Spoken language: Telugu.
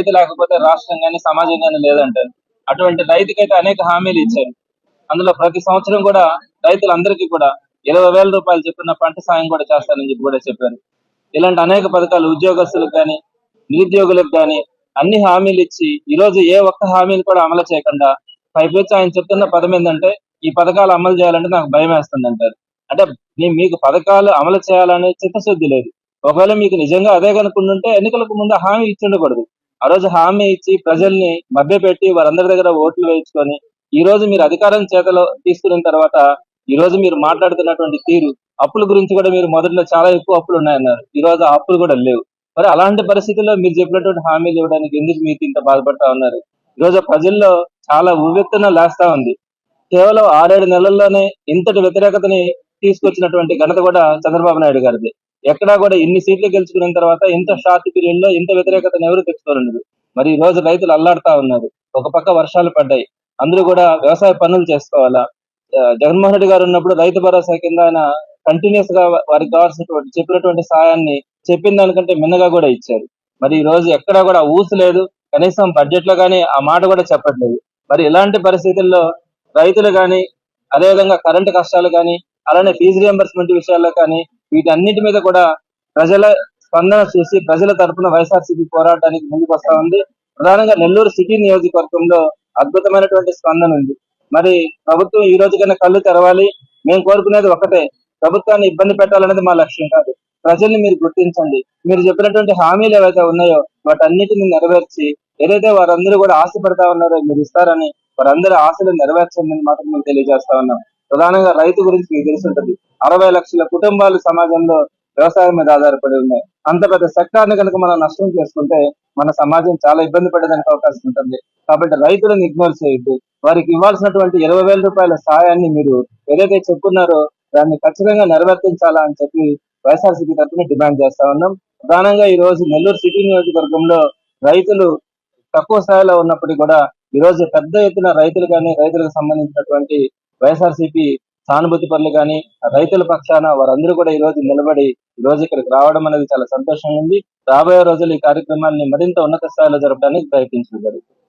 రైతు లేకపోతే రాష్ట్రం కానీ సమాజం కానీ లేదంటారు. అటువంటి రైతుకైతే అనేక హామీలు ఇచ్చారు. అందులో ప్రతి సంవత్సరం కూడా రైతులందరికీ కూడా ఇరవై వేల రూపాయలు చెప్పిన పంట సాయం కూడా చేస్తారని చెప్పి కూడా చెప్పారు. ఇలాంటి అనేక పథకాలు ఉద్యోగస్తులకు కానీ నిరుద్యోగులకు కానీ అన్ని హామీలు ఇచ్చి ఈ రోజు ఏ ఒక్క హామీని కూడా అమలు చేయకుండా పైపెచ్చి ఆయన చెప్తున్న పదం ఏంటంటే ఈ పథకాలు అమలు చేయాలంటే నాకు భయం వేస్తుంది అంటారు. అంటే మీకు పథకాలు అమలు చేయాలనే చిత్తశుద్ధి లేదు. ఒకవేళ మీకు నిజంగా అదే కనుకుంటుంటే ఎన్నికలకు ముందు హామీ ఇచ్చి ఉండకూడదు. ఆ రోజు హామీ ఇచ్చి ప్రజల్ని మభ్యపెట్టి వారందరి దగ్గర ఓట్లు వేయించుకొని ఈ రోజు మీరు అధికారం చేతలో తీసుకున్న తర్వాత ఈ రోజు మీరు మాట్లాడుతున్నటువంటి తీరు అప్పుల గురించి కూడా మీరు మొదట్లో చాలా ఎక్కువ అప్పులు ఉన్నాయన్నారు. ఈ రోజు ఆ అప్పులు కూడా లేవు. మరి అలాంటి పరిస్థితుల్లో మీరు చెప్పినటువంటి హామీలు ఇవ్వడానికి ఎందుకు మీకు ఇంత బాధపడతా ఉన్నారు? ఈ రోజు ప్రజల్లో చాలా ఉవ్వెత్తున లేస్తా ఉంది. కేవలం ఆరేడు నెలల్లోనే ఇంతటి వ్యతిరేకతని తీసుకొచ్చినటువంటి ఘనత కూడా చంద్రబాబు నాయుడు గారిది. ఎక్కడా కూడా ఇన్ని సీట్లు గెలుచుకున్న తర్వాత ఇంత షార్ట్ పీరియడ్లో ఇంత వ్యతిరేకతను ఎవరు తెచ్చుకోలేదు. మరి ఈ రోజు రైతులు అల్లాడుతా ఉన్నారు. ఒక పక్క వర్షాలు పడ్డాయి. అందరూ కూడా వ్యవసాయ పనులు చేసుకోవాలా? జగన్మోహన్ రెడ్డి గారు ఉన్నప్పుడు రైతు భరోసా కింద ఆయన కంటిన్యూస్గా వారికి కావాల్సినటువంటి చెప్పినటువంటి సాయాన్ని చెప్పిన దానికంటే మిన్నగా కూడా ఇచ్చారు. మరి ఈ రోజు ఎక్కడా కూడా ఊసు లేదు. కనీసం బడ్జెట్లో కానీ ఆ మాట కూడా చెప్పట్లేదు. మరి ఇలాంటి పరిస్థితుల్లో రైతులు కానీ అదేవిధంగా కరెంటు కష్టాలు కానీ అలానే ఫీజు రియంబర్స్మెంట్ విషయాల్లో కానీ వీటన్నిటి మీద కూడా ప్రజల స్పందన చూసి ప్రజల తరపున వైఎస్ఆర్సీపీ పోరాటానికి ముందుకు వస్తా ఉంది. ప్రధానంగా నెల్లూరు సిటీ నియోజకవర్గంలో అద్భుతమైనటువంటి స్పందన ఉంది. మరి ప్రభుత్వం ఈ రోజు కన్నా కళ్ళు తెరవాలి. మేము కోరుకునేది ఒకటే ప్రభుత్వాన్ని ఇబ్బంది పెట్టాలనేది మా లక్ష్యం కాదు. ప్రజల్ని మీరు గుర్తించండి. మీరు చెప్పినటువంటి హామీలు ఏవైతే ఉన్నాయో వాటన్నిటిని నెరవేర్చి ఏదైతే వారందరూ కూడా ఆశపడతా ఉన్నారో మీరు ఇస్తారని వారందరి ఆశలు నెరవేర్చండి అని మాత్రం మేము తెలియజేస్తా ఉన్నాం. ప్రధానంగా రైతు గురించి మీకు తెలిసి ఉంటుంది అరవై లక్షల కుటుంబాలు సమాజంలో వ్యవసాయం మీద ఆధారపడి ఉన్నాయి. అంత పెద్ద సెక్టార్ని కనుక మనం నష్టం చేసుకుంటే మన సమాజం చాలా ఇబ్బంది పడేదానికి అవకాశం ఉంటుంది. కాబట్టి రైతులను ఇగ్నోర్ చేయొద్దు. వారికి ఇవ్వాల్సినటువంటి ఇరవై వేల రూపాయల సాయాన్ని మీరు ఏదైతే చెప్పున్నారో దాన్ని ఖచ్చితంగా నెరవేర్తించాలా అని చెప్పి వైఎస్ఆర్సీపీ తరఫున డిమాండ్ చేస్తా ఉన్నాం. ప్రధానంగా ఈ రోజు నెల్లూరు సిటీ నియోజకవర్గంలో రైతులు తక్కువ స్థాయిలో ఉన్నప్పటికీ కూడా ఈ రోజు పెద్ద ఎత్తున రైతులు కానీ రైతులకు సంబంధించినటువంటి వైఎస్ఆర్సీపీ సానుభూతి పనులు కానీ రైతుల పక్షాన వారందరూ కూడా ఈ రోజు నిలబడి ఈ రోజు ఇక్కడికి రావడం అనేది చాలా సంతోషంగా ఉంది. రాబోయే రోజులు ఈ కార్యక్రమాన్ని మరింత ఉన్నత స్థాయిలో జరపడానికి ప్రయత్నించడం జరుగుతుంది.